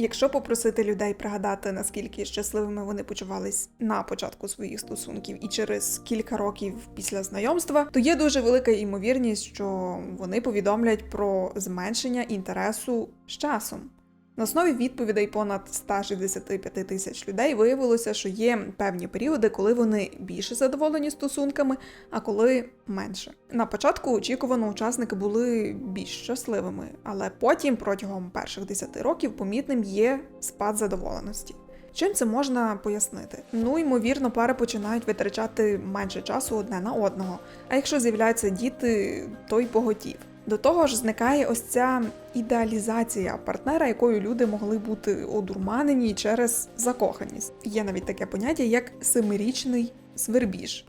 Якщо попросити людей пригадати, наскільки щасливими вони почувались на початку своїх стосунків і через кілька років після знайомства, то є дуже велика ймовірність, що вони повідомлять про зменшення інтересу з часом. На основі відповідей понад 165 тисяч людей виявилося, що є певні періоди, коли вони більше задоволені стосунками, а коли менше. На початку очікувано учасники були більш щасливими, але потім протягом перших 10 років помітним є спад задоволеності. Чим це можна пояснити? Ну, ймовірно, пари починають витрачати менше часу одне на одного. А якщо з'являються діти, то й поготів. До того ж, зникає ось ця ідеалізація партнера, якою люди могли бути одурманені через закоханість. Є навіть таке поняття, як семирічний свербіж.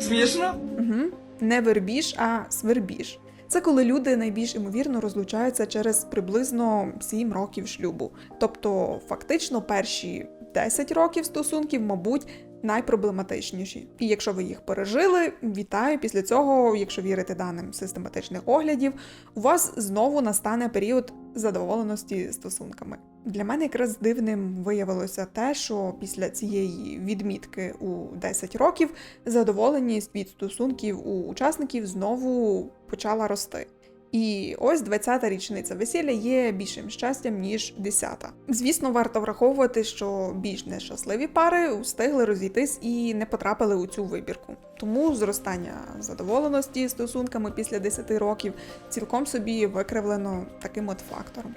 Смішно? Угу. Не вербіж, а свербіж. Це коли люди найбільш імовірно розлучаються через приблизно 7 років шлюбу. Тобто, фактично, перші 10 років стосунків, мабуть, найпроблематичніші. І якщо ви їх пережили, вітаю. Після цього, якщо вірити даним систематичних оглядів, у вас знову настане період задоволеності стосунками. Для мене якраз дивним виявилося те, що після цієї відмітки у 10 років задоволеність від стосунків у учасників знову почала рости. І ось 20-та річниця весілля є більшим щастям, ніж 10-та. Звісно, варто враховувати, що більш нещасливі пари встигли розійтись і не потрапили у цю вибірку. Тому зростання задоволеності стосунками після 10 років цілком собі викривлено таким от фактором.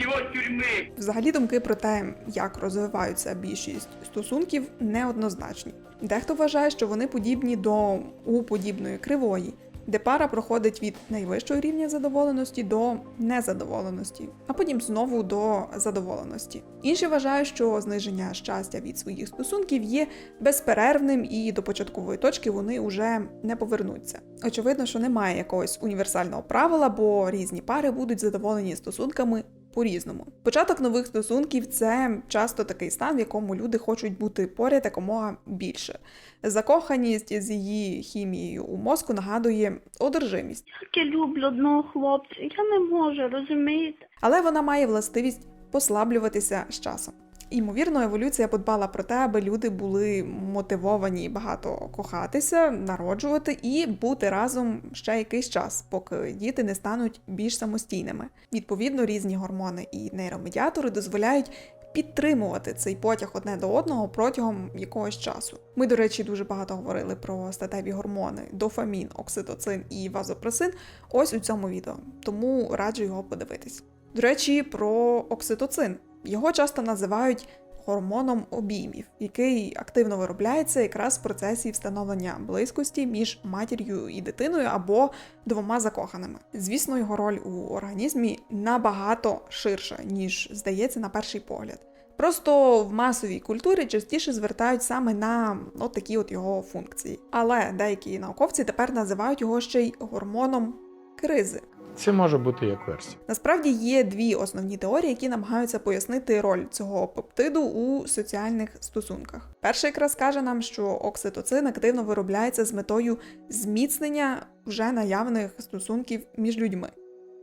Його тюрми! Взагалі думки про те, як розвиваються більшість стосунків, неоднозначні. Дехто вважає, що вони подібні до У-подібної кривої, де пара проходить від найвищого рівня задоволеності до незадоволеності, а потім знову до задоволеності. Інші вважають, що зниження щастя від своїх стосунків є безперервним і до початкової точки вони вже не повернуться. Очевидно, що немає якогось універсального правила, бо різні пари будуть задоволені стосунками по-різному. Початок нових стосунків це часто такий стан, в якому люди хочуть бути поряд якомога більше. Закоханість з її хімією у мозку нагадує одержимість, я люблю одного хлопця, я не можу, розумієте? але вона має властивість послаблюватися з часом. Ймовірно, еволюція подбала про те, аби люди були мотивовані багато кохатися, народжувати і бути разом ще якийсь час, поки діти не стануть більш самостійними. Відповідно, різні гормони і нейромедіатори дозволяють підтримувати цей потяг одне до одного протягом якогось часу. Ми, до речі, дуже багато говорили про статеві гормони дофамін, окситоцин і вазопресин ось у цьому відео, тому раджу його подивитись. До речі, про окситоцин. Його часто називають гормоном обіймів, який активно виробляється якраз в процесі встановлення близькості між матір'ю і дитиною або двома закоханими. Звісно, його роль у організмі набагато ширша, ніж здається на перший погляд. Просто в масовій культурі частіше звертають саме на от такі от його функції. Але деякі науковці тепер називають його ще й гормоном кризи. Це може бути як версія. Насправді є дві основні теорії, які намагаються пояснити роль цього пептиду у соціальних стосунках. Перша якраз каже нам, що окситоцин активно виробляється з метою зміцнення вже наявних стосунків між людьми.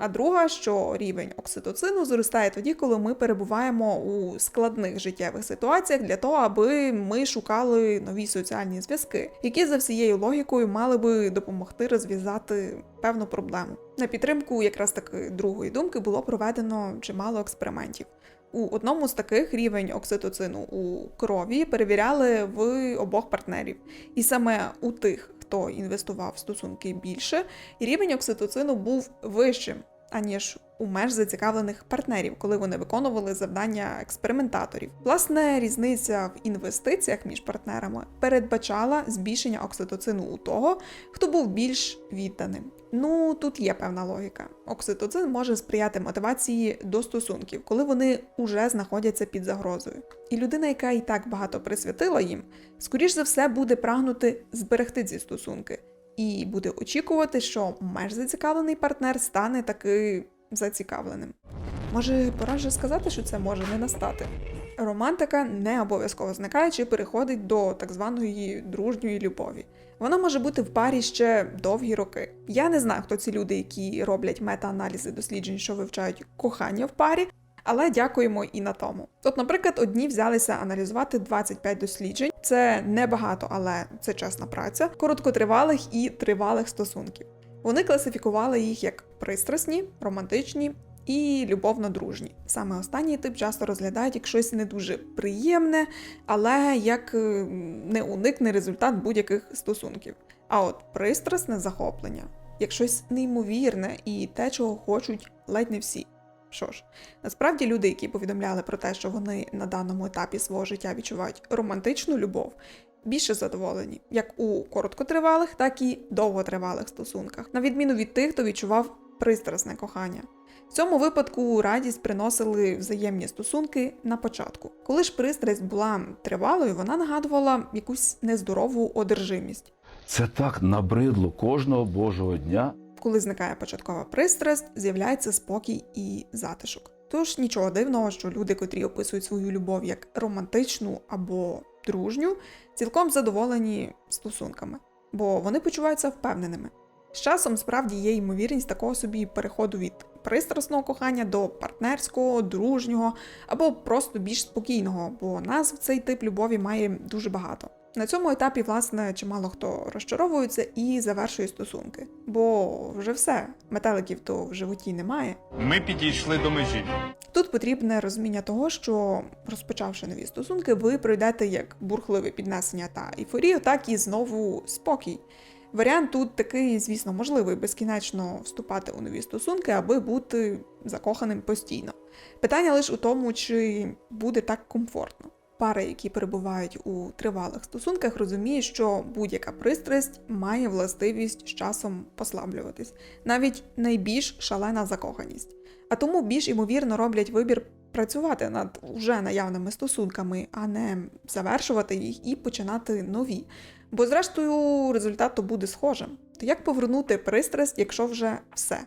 А друга, що рівень окситоцину зростає тоді, коли ми перебуваємо у складних життєвих ситуаціях для того, аби ми шукали нові соціальні зв'язки, які за всією логікою мали би допомогти розв'язати певну проблему. На підтримку якраз таки другої думки було проведено чимало експериментів. У одному з таких рівень окситоцину у крові перевіряли в обох партнерів, і саме у тих, хто інвестував в стосунки більше, і рівень окситоцину був вищим, аніж у меж зацікавлених партнерів, коли вони виконували завдання експериментаторів. Власне, різниця в інвестиціях між партнерами передбачала збільшення окситоцину у того, хто був більш відданим. Ну тут є певна логіка. Окситоцин може сприяти мотивації до стосунків, коли вони уже знаходяться під загрозою. І людина, яка і так багато присвятила їм, скоріш за все буде прагнути зберегти ці стосунки і буде очікувати, що меж зацікавлений партнер стане таки зацікавленим. Може, пора вже сказати, що це може не настати. Романтика не обов'язково зникає чи переходить до так званої дружньої любові. Вона може бути в парі ще довгі роки. Я не знаю, хто ці люди, які роблять мета-аналізи досліджень, що вивчають кохання в парі, Але дякуємо і на тому. От, наприклад, одні взялися аналізувати 25 досліджень. Це небагато, але це чесна праця короткотривалих і тривалих стосунків. Вони класифікували їх як пристрасні, романтичні і любовно-дружні. Саме останній тип часто розглядають як щось не дуже приємне, але як е, неуникний результат будь-яких стосунків. А от пристрасне захоплення як щось неймовірне і те, чого хочуть ледь не всі. Що ж, насправді люди, які повідомляли про те, що вони на даному етапі свого життя відчувають романтичну любов, більше задоволені як у короткотривалих, так і довготривалих стосунках, на відміну від тих, хто відчував пристрасне кохання. В цьому випадку радість приносили взаємні стосунки на початку. Коли ж пристрасть була тривалою, вона нагадувала якусь нездорову одержимість. Це так набридло кожного божого дня. Коли зникає початкова пристрасть, з'являється спокій і затишок. Тож нічого дивного, що люди, котрі описують свою любов як романтичну або дружню, цілком задоволені стосунками, бо вони почуваються впевненими. З часом справді є ймовірність такого собі переходу від пристрасного кохання до партнерського, дружнього або просто більш спокійного, бо назв цей тип любові має дуже багато. На цьому етапі, власне, чимало хто розчаровується і завершує стосунки, бо вже все, метеликів то в животі немає. Ми підійшли до межі. Тут потрібне розуміння того, що розпочавши нові стосунки, ви пройдете як бурхливе піднесення та ейфорію, так і знову спокій. Варіант тут такий, звісно, можливий безкінечно вступати у нові стосунки, аби бути закоханим постійно. Питання лише у тому, чи буде так комфортно. Пари, які перебувають у тривалих стосунках, розуміють, що будь-яка пристрасть має властивість з часом послаблюватись, навіть найбільш шалена закоханість. А тому більш ймовірно роблять вибір працювати над уже наявними стосунками, а не завершувати їх і починати нові. Бо, зрештою, результат то буде схожим. То як повернути пристрасть, якщо вже все?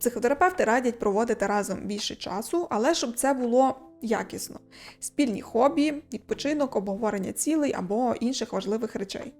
Психотерапевти радять проводити разом більше часу, але щоб це було якісно: спільні хобі, відпочинок, обговорення цілей або інших важливих речей.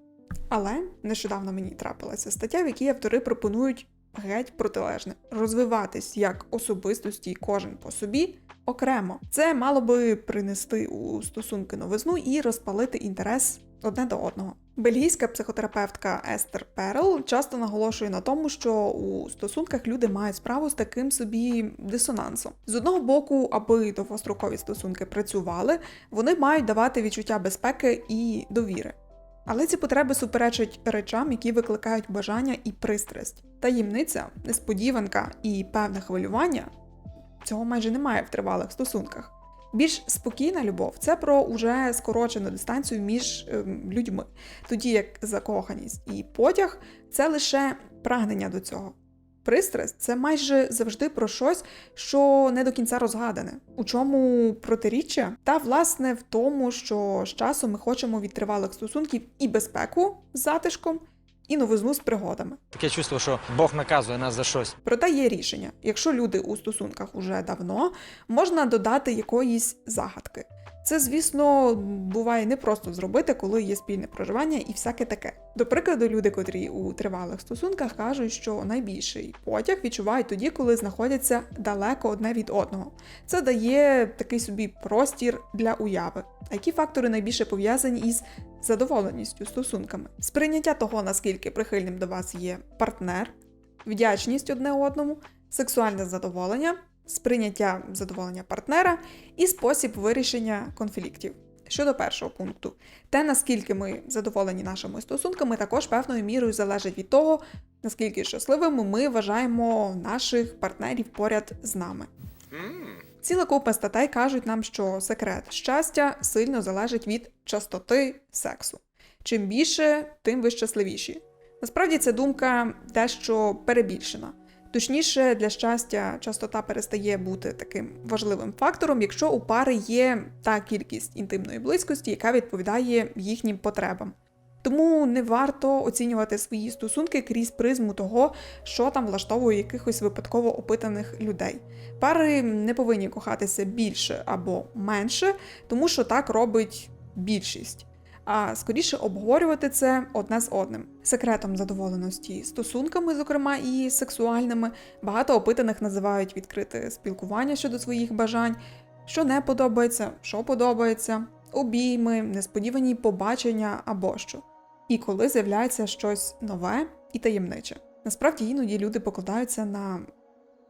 Але нещодавно мені трапилася стаття, в якій автори пропонують геть протилежне розвиватись як особистості кожен по собі окремо. Це мало би принести у стосунки новизну і розпалити інтерес одне до одного. Бельгійська психотерапевтка Естер Перл часто наголошує на тому, що у стосунках люди мають справу з таким собі дисонансом. З одного боку, аби довгострокові стосунки працювали, вони мають давати відчуття безпеки і довіри. Але ці потреби суперечать речам, які викликають бажання і пристрасть. Таємниця, несподіванка і певне хвилювання цього майже немає в тривалих стосунках. Більш спокійна любов це про уже скорочену дистанцію між ем, людьми, тоді як закоханість і потяг це лише прагнення до цього. Пристрасть це майже завжди про щось, що не до кінця розгадане. У чому протиріччя? Та власне в тому, що з часом ми хочемо від тривалих стосунків і безпеку з затишком, і новизну з пригодами. Таке чувство, що Бог наказує нас за щось. Проте є рішення. Якщо люди у стосунках уже давно, можна додати якоїсь загадки. Це, звісно, буває не просто зробити, коли є спільне проживання і всяке таке. До прикладу, люди, котрі у тривалих стосунках кажуть, що найбільший потяг відчувають тоді, коли знаходяться далеко одне від одного. Це дає такий собі простір для уяви. А які фактори найбільше пов'язані із задоволеністю стосунками? Сприйняття того, наскільки прихильним до вас є партнер, вдячність одне одному, сексуальне задоволення, сприйняття задоволення партнера і спосіб вирішення конфліктів. Щодо першого пункту, те, наскільки ми задоволені нашими стосунками, також певною мірою залежить від того, наскільки щасливими ми вважаємо наших партнерів поряд з нами. Ціла купа статей кажуть нам, що секрет щастя сильно залежить від частоти сексу. Чим більше, тим ви щасливіші. Насправді ця думка дещо перебільшена. Точніше, для щастя частота перестає бути таким важливим фактором, якщо у пари є та кількість інтимної близькості, яка відповідає їхнім потребам. Тому не варто оцінювати свої стосунки крізь призму того, що там влаштовує якихось випадково опитаних людей. Пари не повинні кохатися більше або менше, тому що так робить більшість. А скоріше обговорювати це одне з одним. Секретом задоволеності стосунками, зокрема і сексуальними, багато опитаних називають відкрите спілкування щодо своїх бажань, що не подобається, що подобається, обійми, несподівані побачення або що. І коли з'являється щось нове і таємниче. Насправді іноді люди покладаються на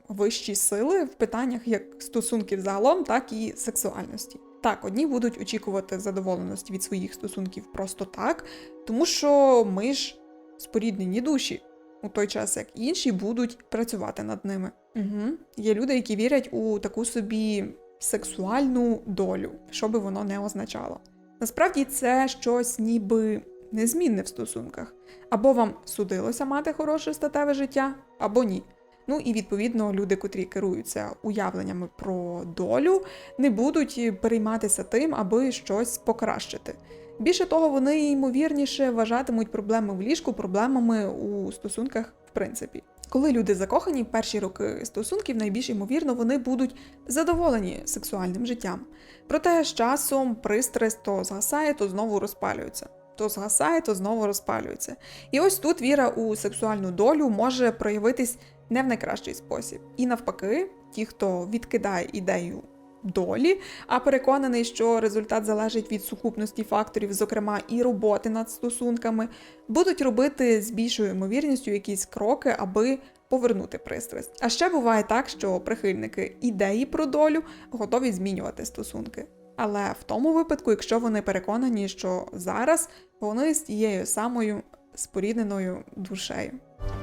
вищі сили в питаннях як стосунків загалом, так і сексуальності. Так, одні будуть очікувати задоволеності від своїх стосунків просто так, тому що ми ж споріднені душі, у той час як інші будуть працювати над ними. Угу. Є люди, які вірять у таку собі сексуальну долю, що би воно не означало. Насправді це щось ніби незмінне в стосунках. Або вам судилося мати хороше статеве життя, або ні. Ну і відповідно люди, котрі керуються уявленнями про долю, не будуть перейматися тим, аби щось покращити. Більше того, вони ймовірніше вважатимуть проблеми в ліжку проблемами у стосунках в принципі. Коли люди закохані в перші роки стосунків, найбільш ймовірно вони будуть задоволені сексуальним життям. Проте з часом пристрасть то згасає, то знову розпалюється. То згасає, то знову розпалюється. І ось тут віра у сексуальну долю може проявитись не в найкращий спосіб. І навпаки, ті, хто відкидає ідею долі, а переконаний, що результат залежить від сукупності факторів, зокрема і роботи над стосунками, будуть робити з більшою ймовірністю якісь кроки, аби повернути пристрасть. А ще буває так, що прихильники ідеї про долю готові змінювати стосунки. Але в тому випадку, якщо вони переконані, що зараз вони з тією самою спорідненою душею.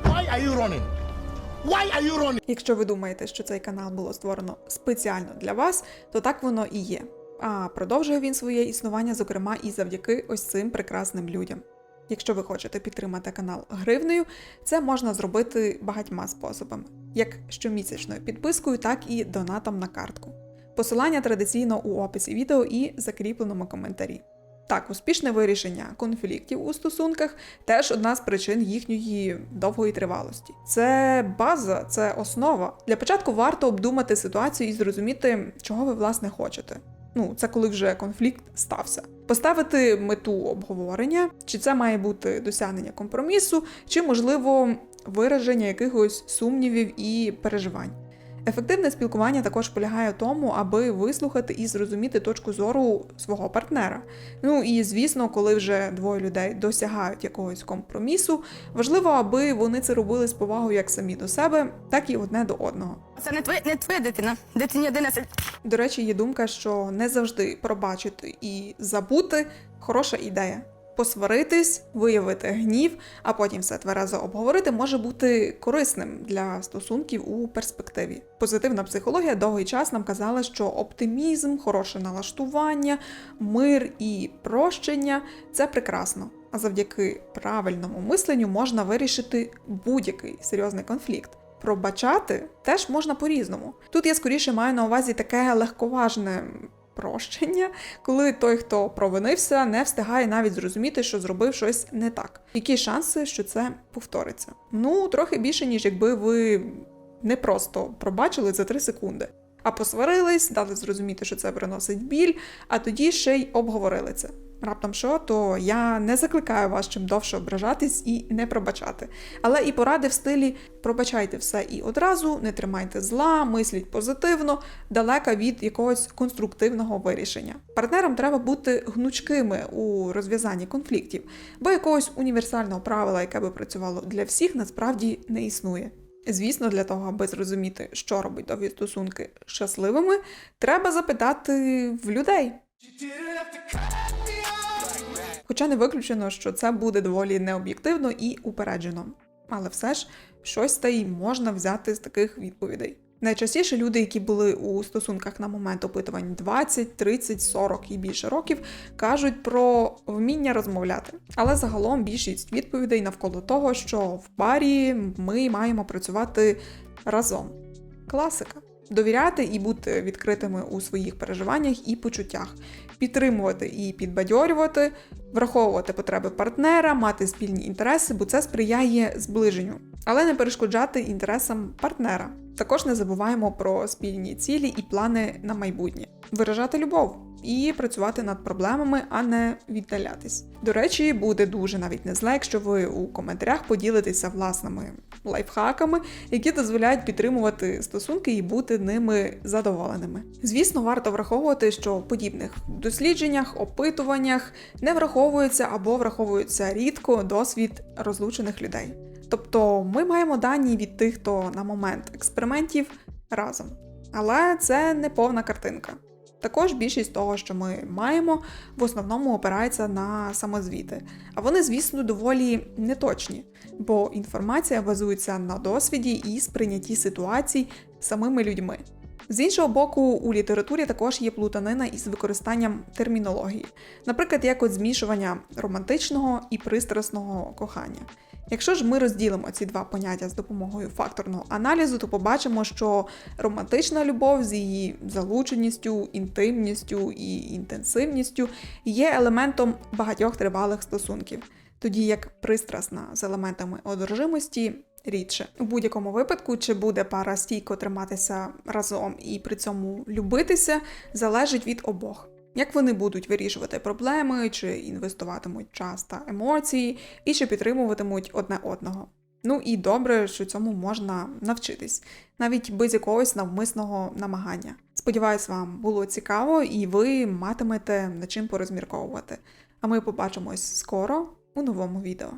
Why are you running? Why are you running? Якщо ви думаєте, що цей канал було створено спеціально для вас, то так воно і є. А продовжує він своє існування, зокрема, і завдяки ось цим прекрасним людям. Якщо ви хочете підтримати канал гривнею, це можна зробити багатьма способами, як щомісячною підпискою, так і донатом на картку. Посилання традиційно у описі відео і закріпленому коментарі. Так, успішне вирішення конфліктів у стосунках теж одна з причин їхньої довгої тривалості. Це база, це основа. Для початку варто обдумати ситуацію і зрозуміти, чого ви власне хочете. Ну, це коли вже конфлікт стався. Поставити мету обговорення, чи це має бути досягнення компромісу, чи, можливо, вираження якихось сумнівів і переживань. Ефективне спілкування також полягає в тому, аби вислухати і зрозуміти точку зору свого партнера. Ну і звісно, коли вже двоє людей досягають якогось компромісу, важливо, аби вони це робили з повагою як самі до себе, так і одне до одного. Це не твоя, не твоя дитина. Дитині 11. До речі, є думка, що не завжди пробачити і забути хороша ідея. Посваритись, виявити гнів, а потім все тверезо обговорити може бути корисним для стосунків у перспективі. Позитивна психологія довгий час нам казала, що оптимізм, хороше налаштування, мир і прощення це прекрасно. А завдяки правильному мисленню можна вирішити будь-який серйозний конфлікт. Пробачати теж можна по-різному. Тут я скоріше маю на увазі таке легковажне прощення, коли той, хто провинився, не встигає навіть зрозуміти, що зробив щось не так. Які шанси, що це повториться? Ну, трохи більше, ніж якби ви не просто пробачили за 3 секунди, а посварились, дали зрозуміти, що це приносить біль, а тоді ще й обговорили це. Раптом що, то я не закликаю вас чим довше ображатись і не пробачати. Але і поради в стилі пробачайте все і одразу, не тримайте зла, мисліть позитивно, далека від якогось конструктивного вирішення. Партнерам треба бути гнучкими у розв'язанні конфліктів, бо якогось універсального правила, яке би працювало для всіх, насправді не існує. Звісно, для того, аби зрозуміти, що робить довгі стосунки щасливими, треба запитати в людей. Хоча не виключено, що це буде доволі необ'єктивно і упереджено. Але все ж щось та й можна взяти з таких відповідей. Найчастіше люди, які були у стосунках на момент опитувань 20, 30, 40 і більше років, кажуть про вміння розмовляти. Але загалом більшість відповідей навколо того, що в парі ми маємо працювати разом. Класика. Довіряти і бути відкритими у своїх переживаннях і почуттях, підтримувати і підбадьорювати, враховувати потреби партнера, мати спільні інтереси, бо це сприяє зближенню, але не перешкоджати інтересам партнера. Також не забуваємо про спільні цілі і плани на майбутнє, виражати любов і працювати над проблемами, а не віддалятись. До речі, буде дуже навіть не зле, якщо ви у коментарях поділитеся власними лайфхаками, які дозволяють підтримувати стосунки і бути ними задоволеними. Звісно, варто враховувати, що в подібних дослідженнях, опитуваннях не враховується або враховується рідко досвід розлучених людей. Тобто ми маємо дані від тих, хто на момент експериментів разом. Але це не повна картинка. Також більшість того, що ми маємо, в основному опирається на самозвіти. А вони, звісно, доволі неточні, бо інформація базується на досвіді і сприйнятті ситуацій самими людьми. З іншого боку, у літературі також є плутанина із використанням термінології, наприклад, як от змішування романтичного і пристрасного кохання. Якщо ж ми розділимо ці два поняття з допомогою факторного аналізу, то побачимо, що романтична любов з її залученістю, інтимністю і інтенсивністю є елементом багатьох тривалих стосунків, тоді як пристрасна з елементами одержимості рідше. У будь-якому випадку, чи буде пара стійко триматися разом і при цьому любитися, залежить від обох. Як вони будуть вирішувати проблеми, чи інвестуватимуть час та емоції, і чи підтримуватимуть одне одного. Ну і добре, що цьому можна навчитись, навіть без якогось навмисного намагання. Сподіваюсь, вам було цікаво і ви матимете над чим порозмірковувати. А ми побачимось скоро у новому відео.